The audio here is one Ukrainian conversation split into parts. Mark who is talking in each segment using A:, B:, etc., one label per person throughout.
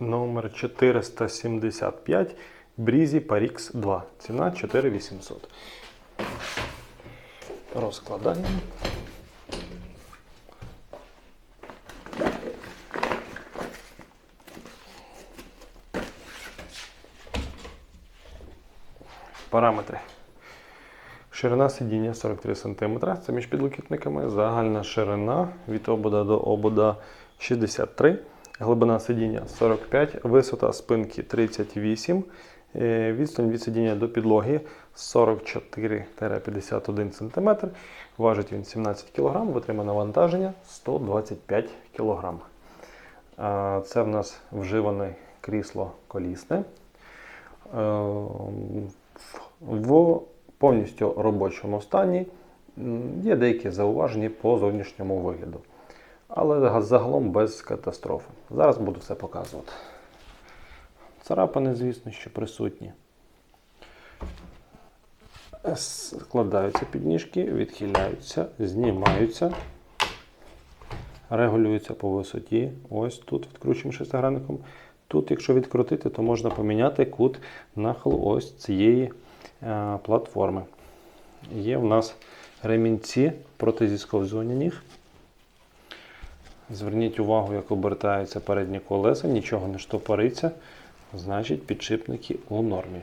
A: Номер 475 Брізі Parix 2. Ціна 4800. Розкладаємо. Параметри. Ширина сидіння 43 см, це між підлокітниками. Загальна ширина від обода до обода 63 Глибина сидіння 45, висота спинки 38, е, відстань від сидіння до підлоги 44-51 см. Важить він 17 кг, витримане навантаження 125 кг. Це в нас вживане крісло колісне. Е, В повністю робочому стані є деякі зауваження по зовнішньому вигляду. Але загалом без катастрофи. Зараз буду все показувати. Царапини, звісно, що присутні. Складаються підніжки, відхиляються, знімаються, регулюються по висоті. Ось тут відкручуємо шестигранником. Тут, якщо відкрутити, то можна поміняти кут нахилу ось цієї е, платформи. Є в нас ремінці проти зісковзування ніг. Зверніть увагу, як обертаються передні колеса, нічого не штопориться, значить підшипники у нормі.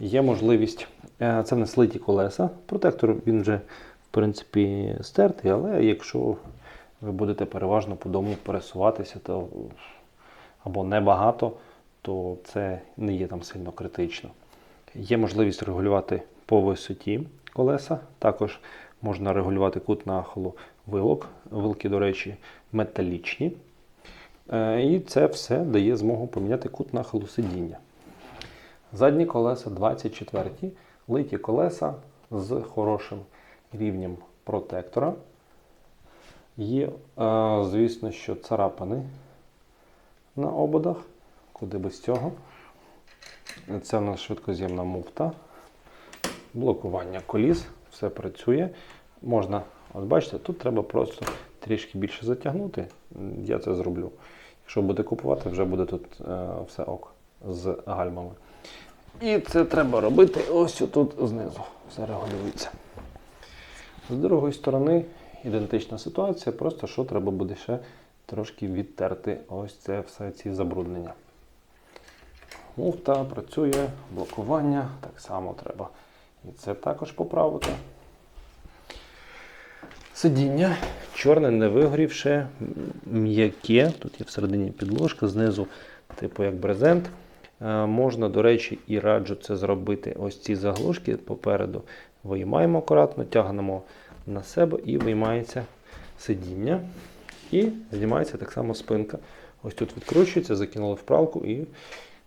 A: Є можливість, е, це не слиті колеса. Протектор він вже, в принципі, стертий, але якщо ви будете переважно по дому пересуватися, то або небагато, то це не є там сильно критично. Є можливість регулювати по висоті колеса. Також можна регулювати кут нахилу вилок. Вилки, до речі, металічні. Е, І це все дає змогу поміняти кут нахилу сидіння. Задні колеса 24, литі колеса з хорошим рівнем протектора. Є, е, звісно, що царапини на ободах, куди без цього. Це у нас швидкоз'ємна муфта, блокування коліс, все працює. Можна, от бачите, тут треба просто трішки більше затягнути. Я це зроблю. Якщо буде купувати, вже буде тут е, все ок з гальмами. І це треба робити ось тут знизу. Все регулюється. З другої сторони ідентична ситуація, просто що треба буде ще трошки відтерти ось це все ці забруднення. Муфта працює, блокування, так само треба. І це також поправити. Сидіння чорне, не вигорівше, м'яке. Тут є всередині підложка, знизу, типу як брезент. Е, Можна, до речі, і раджу це зробити. Ось ці заглушки попереду виймаємо акуратно, тягнемо на себе і виймається сидіння. І знімається так само спинка. Ось тут відкручується, закинули в пралку і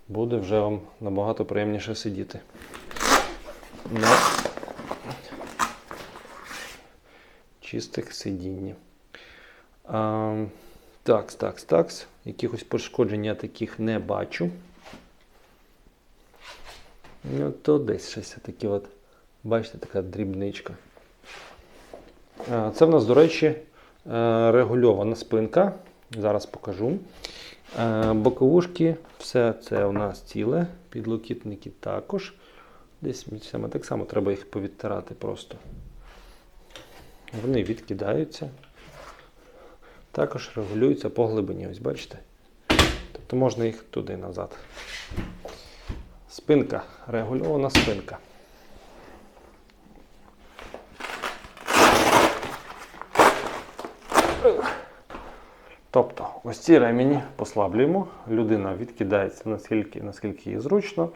A: буде вже вам набагато приємніше сидіти. На чистих сидінні. А, такс, такс, такс. Якихось пошкоджень я таких не бачу. Ну, то десь щось таке от. Бачите, така дрібничка. А, Це в нас, до речі, е, регульована спинка. Зараз покажу. Е, Боковушки, все це у нас ціле, підлокітники також. Десь місцями так само треба їх повідтирати просто. Вони відкидаються. Також регулюються по глибині, ось бачите? Тобто можна їх туди назад. Спинка, регульована спинка. Тобто, ось ці ремені послаблюємо, людина відкидається наскільки, наскільки їй зручно,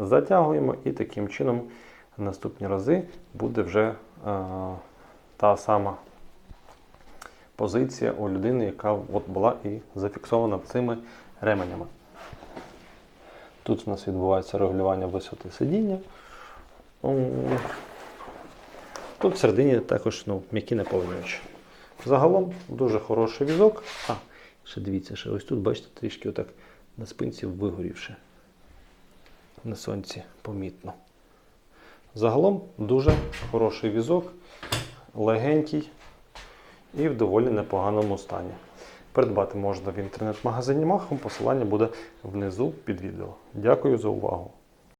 A: затягуємо і таким чином наступні рази буде вже е, та сама позиція у людини, яка от була і зафіксована цими ременями. Тут у нас відбувається регулювання висоти сидіння. Тут всередині також ну, м'які наповнювачі. Загалом дуже хороший візок. А, ще дивіться, ще ось тут, бачите, трішки отак на спинці вигорівши. На сонці помітно. Загалом дуже хороший візок, легенький і в доволі непоганому стані. Придбати можна в інтернет-магазині Махом. Посилання буде внизу під відео. Дякую за увагу!